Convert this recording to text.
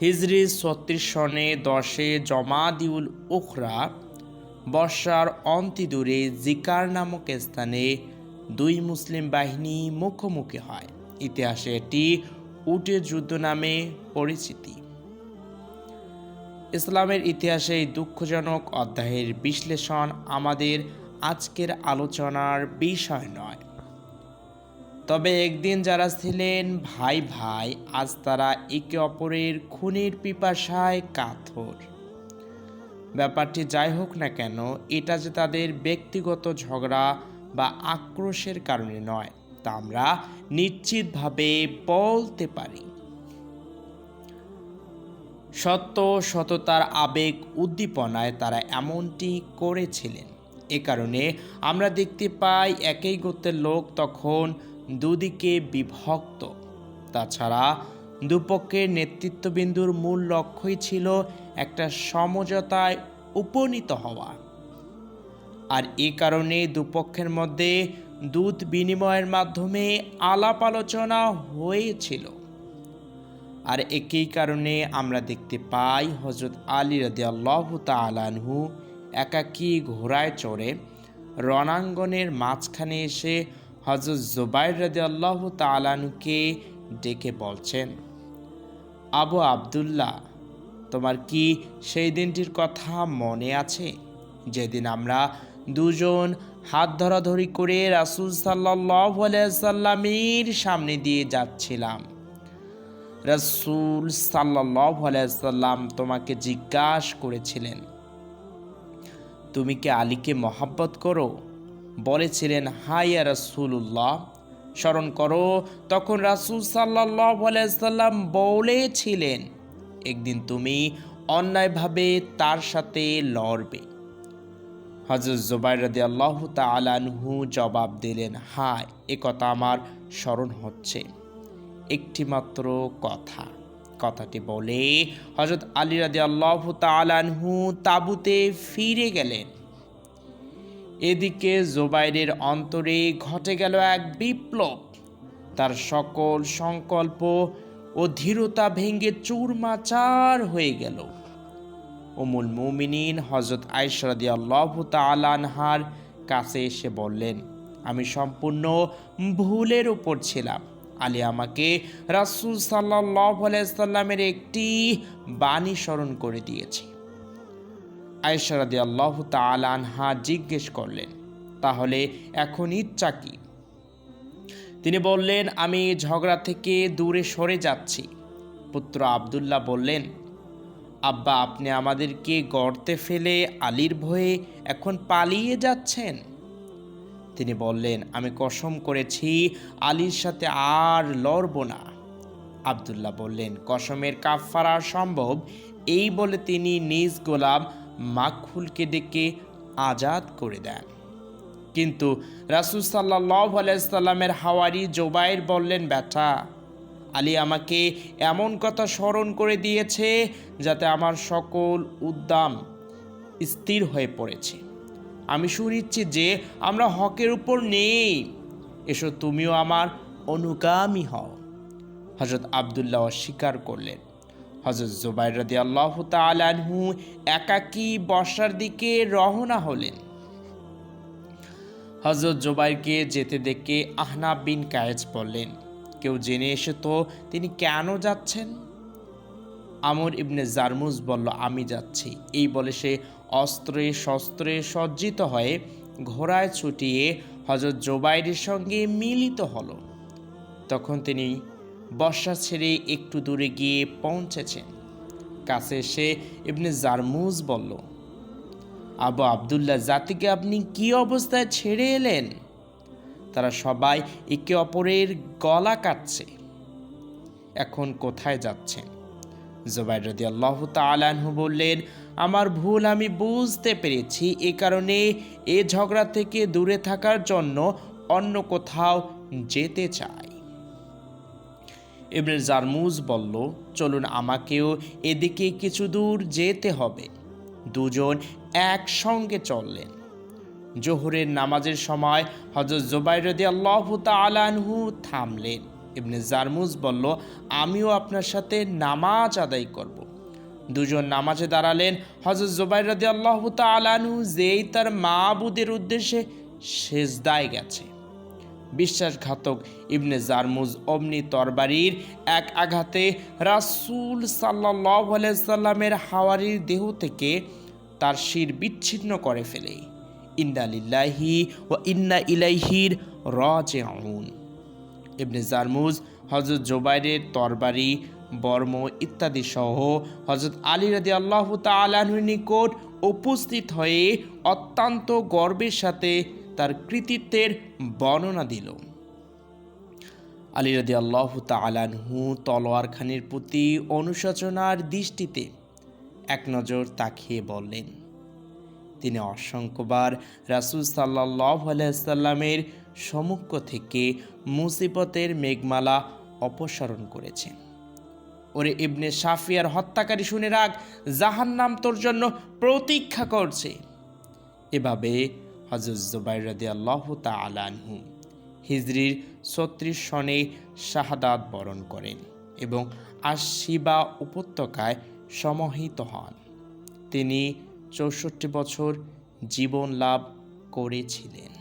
হিজরি ছত্রিশ সনে দশে জমাদিউল উখরা, বর্ষার অন্তিদূরে জিকার নামক স্থানে দুই মুসলিম বাহিনী মুখোমুখি হয়। ইতিহাসে এটি উটের যুদ্ধ নামে পরিচিতি। ইসলামের ইতিহাসে দুঃখজনক অধ্যায়ের বিশ্লেষণ আমাদের আজকের আলোচনার বিষয় নয়। তবে একদিন যারা ছিলেন ভাই ভাই, আজ তারা একে অপরের খুনের পিপাসায় কাথর ব্যাপারটি যাই হোক না কেন, এটা যে তাদের ব্যক্তিগত ঝগড়া বা আক্রোশের কারণে নয়, তা আমরা নিশ্চিতভাবে বলতে পারি। সত্য সততার আবেগ উদ্দীপনায় তারা এমনটি করেছিলেন। এ কারণে আমরা দেখতে পাই, একই গোত্রের লোক তখন দুদিকে বিভক্ত। তাছাড়া দুপক্ষের নেতৃত্ববিন্দুর মূল লক্ষ্যই ছিল একটা সমঝোতায় উপনীত হওয়া। আর এ কারণে দুপক্ষের মধ্যে দুধ বিনিময়ের মাধ্যমে আলাপ আলোচনা হয়েছিল। আর একই কারণে আমরা দেখতে পাই হজরত আলী রাদি আল্লাহ তালানহু একাকী ঘোড়ায় চড়ে রণাঙ্গনের মাঝখানে এসে হজরত জুবাইর রাদি আল্লাহ তালানুকে ডেকে বলছেন, আবু আবদুল্লাহ, তোমার কি সেই দিনটির কথা মনে আছে? যেদিন আমরা দুজন হাত ধরাধরি করে রাসুল সাল্লাহ সাল্লামের সামনে দিয়ে যাচ্ছিলাম। রাসুল সাল্লাহ সাল্লাম তোমাকে জিজ্ঞাসা করেছিলেন, তুমি কি আলীকে মহাব্বত করো? বলেছিলেন হাইয়া রাসুল্লাহ স্মরণ করো, তখন রাসুল সাল্লাহ সাল্লাম বলেছিলেন, একদিন তুমি অন্যায়ভাবে তার সাথে লড়বে। হজরত জুবাইর রাদি আল্লাহ তালানহু জবাব দিলেন, হায়, এ কথা আমার স্মরণ হচ্ছে। একটিমাত্র কথা। কথাটি বলে হজরত আলী রাদি আল্লাহ তালানহু তাবুতে ফিরে গেলেন। এদিকে জোবাইরের অন্তরে ঘটে গেল এক বিপ্লব। তার সকল সংকল্প ও ধীরতা ভেঙে চুরমাচার হয়ে গেল। উমুল মুমিনিন হজরত আইসরাদি আল্লাহ তালানহার কাছে এসে বললেন, আমি সম্পূর্ণ ভুলের উপর ছিলাম। আলী আমাকে রাসুল সাল্লাহ সাল্লামের একটি বাণী স্মরণ করে দিয়েছে। আয়সারাদি আল্লাহ তালানহা জিজ্ঞেস করলেন, তাহলে এখন ইচ্ছা কি? তিনি বললেন, আমি ঝগড়া থেকে দূরে সরে যাচ্ছি। পুত্র আবদুল্লাহ বললেন, আব্বা, আপনি আমাদেরকে গর্তে ফেলে আলীর ভয়ে এখন পালিয়ে যাচ্ছেন? তিনি বললেন, আমি কসম করেছি, আলীর সাথে আর লড়ব না। আবদুল্লাহ বললেন, কসমের কাফারা সম্ভব, এই বলে তিনি নিজ গোলাম মাখুলকে ডেকে আজাদ করে দেন। কিন্তু রাসুল সাল্লাহ আলাইসাল্লামের হাওয়ারি জোবাইর বললেন ব্যাটা আলী আমাকে এমন কথা স্মরণ করে দিয়েছে যাতে আমার সকল উদ্দাম স্থির হয়ে পড়েছে। আমি শুনিচ্ছি যে আমরা হকের উপর নেই। এসো তুমিও আমার অনুগামী হও। হজরত আবদুল্লাহ অস্বীকার করলেন। হজরত জুবাইর রাদি আল্লাহ তালানহু একাকী বর্ষার দিকে রওনা হলেন। হজরত জুবাইরকে যেতে দেখে আহনাব বিন কায়েজ বললেন, কেউ জেনে এসে তো, তিনি কেন যাচ্ছেন? আমর ইবনে জারমুজ বলল, আমি যাচ্ছি। এই বলে সে অস্ত্রে শস্ত্রে সজ্জিত হয়ে ঘোড়ায় ছুটিয়ে হজরত জোবাইরের সঙ্গে মিলিত হল। তখন তিনি বর্ষা ছেড়ে একটু দূরে গিয়ে পৌঁছেছেন কাছে এসে ইবনে জারমুজ বলল, আবু আবদুল্লাহ, জাতিকে আপনি কি অবস্থায় ছেড়ে এলেন? তারা সবাই একে অপরের গলা কাটছে এখন কোথায় যাচ্ছেন? জোবাই রদি আল্লাহ তালানহু বললেন, আমার ভুল আমি বুঝতে পেরেছি। এ কারণে এ ঝগড়া থেকে দূরে থাকার জন্য অন্য কোথাও যেতে চাই। ইবনে জারমুজ বলল, চলুন আমাকেও এদিকে কিছু দূর যেতে হবে। দুজন একসঙ্গে চললেন। জোহরের নামাজের সময় হজরত জুবাইর রদি আল্লাহ তালানহু থামলেন। ইবনে জারমুজ বলল, আমিও আপনার সাথে নামাজ আদায় করব। দুজন নামাজে দাঁড়ালেন। হজরত জুবাইর রাদি আল্লাহ তালানহু যেই তার মা মাবুদের উদ্দেশ্যে সেজদায় গেছে। বিশ্বাসঘাতক ইবনে জারমুজ অমনি তরবারির এক আঘাতে রাসুল সাল্লাহ সাল্লামের হাওয়ারির দেহ থেকে তার শির বিচ্ছিন্ন করে ফেলে। ইন্না লিল্লাহি ও ইন্না ইলাইহির রাজিউন। ইবনে জারমুজ হজরত জোবাইরের তরবারি, বর্ম ইত্যাদি সহ হজরত আলী রাদি আল্লাহ তালাহুর নিকট উপস্থিত হয়ে অত্যন্ত গর্বের সাথে তার কৃতিত্বের বর্ণনা দিল। আলী রাদি আল্লাহ তালানহু তলোয়ারখানির প্রতি অনুশোচনার দৃষ্টিতে এক নজর তাকিয়ে বললেন, তিনি অসংখ্যবার রাসুল সাল্লাহ আলাইসাল্লামের সমুখ থেকে মুসিবতের মেঘমালা অপসারণ করেছেন। ওরে ইবনে সাফিয়ার হত্যাকারী শুনে রাখ জাহান্নাম তোর জন্য প্রতীক্ষা করছে। এভাবে হজরত জুবাই রাদি আল্লাহ তালানহু হিজরির ছত্রিশ সনে শাহাদাত বরণ করেন এবং আশিবা উপত্যকায় সমাহিত হন। তিনি চৌষট্টি বছর জীবন লাভ করেছিলেন।